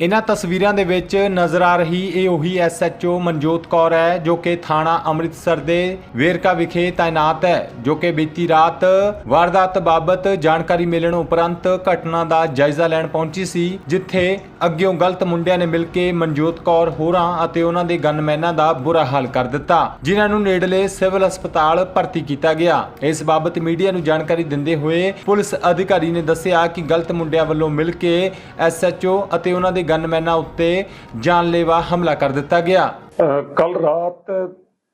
ਇਹਨਾਂ ਤਸਵੀਰਾਂ ਦੇ ਵਿੱਚ ਨਜ਼ਰ ਆ ਰਹੀ ਇਹ ਉਹੀ ਐਸਐਚਓ ਮਨਜੋਤ ਕੌਰ ਹੈ, ਜੋ ਕਿ ਥਾਣਾ ਅੰਮ੍ਰਿਤਸਰ ਦੇ ਵੇਰਕਾ ਵਿਖੇ ਤਾਇਨਾਤ ਹੈ, ਜੋ ਕਿ ਬੀਤੀ ਰਾਤ ਵਾਰਦਾਤ ਬਾਬਤ ਜਾਣਕਾਰੀ ਮਿਲਣ ਉਪਰੰਤ ਘਟਨਾ ਦਾ ਜਾਇਜ਼ਾ ਲੈਣ ਪਹੁੰਚੀ ਸੀ, ਜਿੱਥੇ ਅੱਗਿਓਂ ਗਲਤ ਮੁੰਡਿਆਂ ਨੇ ਮਿਲ ਕੇ ਮਨਜੋਤ ਕੌਰ ਹੋਰਾਂ ਅਤੇ ਉਹਨਾਂ ਦੇ ਗਨਮੈਨਾਂ ਦਾ ਬੁਰਾ ਹਾਲ ਕਰ ਦਿੱਤਾ, ਜਿਨ੍ਹਾਂ ਨੂੰ ਨੇੜਲੇ ਸਿਵਲ ਹਸਪਤਾਲ ਭਰਤੀ ਕੀਤਾ ਗਿਆ। ਇਸ ਬਾਬਤ ਮੀਡੀਆ ਨੂੰ ਜਾਣਕਾਰੀ ਦਿੰਦੇ ਹੋਏ ਪੁਲਿਸ ਅਧਿਕਾਰੀ ਨੇ ਦੱਸਿਆ ਕਿ ਗਲਤ ਮੁੰਡਿਆਂ ਵੱਲੋਂ ਮਿਲ ਕੇ ਐਸਐਚਓ ਅਤੇ ਉਹਨਾਂ ਦੇ ਗਨਮੈਨਾਂ ਉੱਤੇ ਜਾਨਲੇਵਾ ਹਮਲਾ ਕਰ ਦਿੱਤਾ ਗਿਆ। ਕੱਲ ਰਾਤ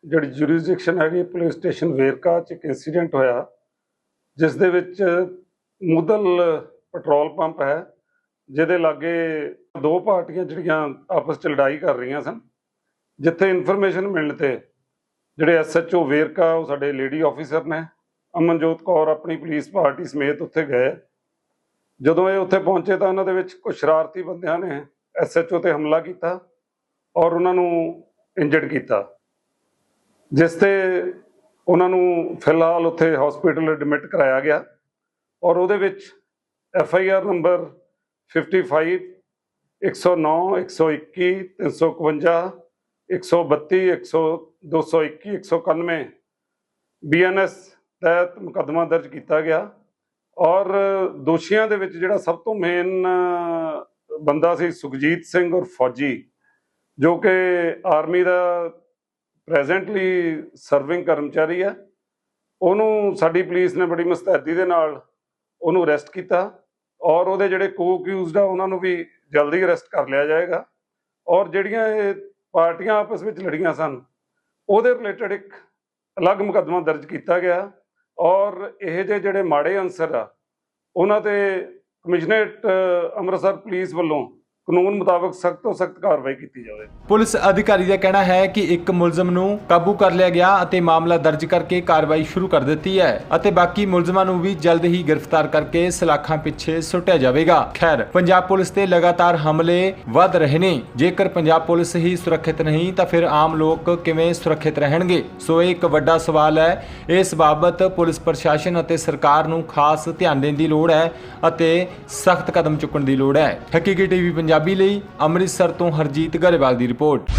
ਜਿਹੜੀ ਜੁਰਿਸਡਿਕਸ਼ਨ ਹੈਗੀ, ਪੁਲਿਸ ਸਟੇਸ਼ਨ ਵੇਰਕਾ ਚ ਇੱਕ ਇਨਸੀਡੈਂਟ ਹੋਇਆ, ਜਿਸ ਦੇ ਵਿੱਚ ਮੁਦਲ ਪੈਟਰੋਲ ਪੰਪ ਹੈ, ਜਿਹਦੇ ਲਾਗੇ ਦੋ ਪਾਰਟੀਆਂ ਜਿਹੜੀਆਂ ਆਪਸ ਚ ਲੜਾਈ ਕਰ ਰਹੀਆਂ ਸਨ, ਜਿੱਥੇ ਇਨਫੋਰਮੇਸ਼ਨ ਮਿਲਣ ਤੇ ਜਿਹੜੇ ਐਸਐਚਓ ਵੇਰਕਾ, ਉਹ ਸਾਡੇ ਲੇਡੀ ਆਫੀਸਰ ਨੇ, ਅਮਨਜੋਤ ਕੌਰ ਆਪਣੀ ਪੁਲਿਸ ਪਾਰਟੀ ਸਮੇਤ ਉੱਥੇ ਗਏ। ਜਦੋਂ ਇਹ ਉੱਥੇ ਪਹੁੰਚੇ ਤਾਂ ਉਹਨਾਂ ਦੇ ਵਿੱਚ ਕੁਝ ਸ਼ਰਾਰਤੀ ਬੰਦਿਆਂ ਨੇ ਐਸਐਚਓ ਤੇ ਹਮਲਾ ਕੀਤਾ ਔਰ ਉਹਨਾਂ ਨੂੰ ਇੰਜਰਡ ਕੀਤਾ, ਜਿਸ ਤੇ ਉਹਨਾਂ ਨੂੰ ਫਿਲਹਾਲ ਉੱਥੇ ਹਸਪੀਟਲ ਐਡਮਿਟ ਕਰਾਇਆ ਗਿਆ ਔਰ ਉਹਦੇ ਵਿੱਚ F I R number 55 109 121 351 132 100 221 191 BNS ਤਹਿਤ ਮੁਕੱਦਮਾ ਦਰਜ ਕੀਤਾ ਗਿਆ ਔਰ ਦੋਸ਼ੀਆਂ ਦੇ ਵਿੱਚ ਜਿਹੜਾ ਸਭ ਤੋਂ ਮੇਨ ਬੰਦਾ ਸੀ ਸੁਖਜੀਤ ਸਿੰਘ ਔਰ ਫੌਜੀ, ਜੋ ਕਿ ਆਰਮੀ ਦਾ ਪ੍ਰੈਜ਼ੈਂਟਲੀ ਸਰਵਿੰਗ ਕਰਮਚਾਰੀ ਹੈ। ਉਹਨੂੰ ਸਾਡੀ ਪੁਲਿਸ ਨੇ ਬੜੀ ਮੁਸਤੈਦੀ ਦੇ ਨਾਲ ਉਹਨੂੰ ਅਰੈਸਟ ਕੀਤਾ ਔਰ ਉਹਦੇ ਜਿਹੜੇ ਕੋ-ਅਕਿਊਜ਼ਡ ਆ, ਉਹਨਾਂ ਨੂੰ ਵੀ ਜਲਦੀ ਅਰੈਸਟ ਕਰ ਲਿਆ ਜਾਏਗਾ। ਔਰ ਜਿਹੜੀਆਂ ਇਹ ਪਾਰਟੀਆਂ ਆਪਸ ਵਿੱਚ ਲੜੀਆਂ ਸਨ, ਉਹਦੇ ਰਿਲੇਟਡ ਇੱਕ ਅਲੱਗ ਮੁਕੱਦਮਾ ਦਰਜ ਕੀਤਾ ਗਿਆ। ਔਰ ਇਹ ਜਿਹੇ ਜਿਹੜੇ ਮਾੜੇ ਅਨਸਰ ਆ ਉਹਨਾਂ ਤੇ ਕਮਿਸ਼ਨਰੇਟ ਅੰਮ੍ਰਿਤਸਰ ਪੁਲਿਸ ਵੱਲੋਂ ਕਾਨੂੰਨ ਮੁਤਾਬਕ ਸਖਤ ਤੋਂ ਸਖਤ ਕਾਰਵਾਈ ਕੀਤੀ ਜਾਵੇ। ਪੁਲਿਸ ਅਧਿਕਾਰੀ ਦਾ ਕਹਿਣਾ ਹੈ ਕਿ ਇੱਕ ਮੁਲਜ਼ਮ ਨੂੰ ਕਾਬੂ ਕਰ ਲਿਆ ਗਿਆ ਅਤੇ ਮਾਮਲਾ ਦਰਜ ਕਰਕੇ ਕਾਰਵਾਈ ਸ਼ੁਰੂ ਕਰ ਦਿੱਤੀ ਹੈ ਅਤੇ ਬਾਕੀ ਮੁਲਜ਼ਮਾਂ ਨੂੰ ਵੀ ਜਲਦ ਹੀ ਗ੍ਰਿਫਤਾਰ ਕਰਕੇ ਸਲਾਖਾਂ ਪਿੱਛੇ ਸੁੱਟਿਆ ਜਾਵੇਗਾ। ਖੈਰ, ਪੰਜਾਬ ਪੁਲਿਸ ਤੇ ਲਗਾਤਾਰ ਹਮਲੇ ਵੱਧ ਰਹੇ ਨੇ। ਜੇਕਰ ਪੰਜਾਬ ਪੁਲਿਸ ਹੀ ਸੁਰੱਖਿਅਤ ਨਹੀਂ, ਤਾਂ ਫਿਰ ਆਮ ਲੋਕ ਕਿਵੇਂ ਸੁਰੱਖਿਅਤ ਰਹਿਣਗੇ? ਸੋ ਇਹ ਇੱਕ ਵੱਡਾ ਸਵਾਲ ਹੈ। ਇਸ ਬਾਬਤ ਪੁਲਿਸ ਪ੍ਰਸ਼ਾਸਨ ਅਤੇ ਸਰਕਾਰ ਨੂੰ ਖਾਸ ਧਿਆਨ ਦੇਣ ਦੀ ਲੋੜ ਹੈ ਅਤੇ ਸਖਤ ਕਦਮ ਚੁੱਕਣ ਦੀ ਲੋੜ ਹੈ। ਹਕੀਕੀ ਟੀਵੀ ਪੰਜਾਬੀ ਲਈ ਅੰਮ੍ਰਿਤਸਰ ਤੋਂ ਹਰਜੀਤ ਗਰੇਵਾਲ ਦੀ ਰਿਪੋਰਟ।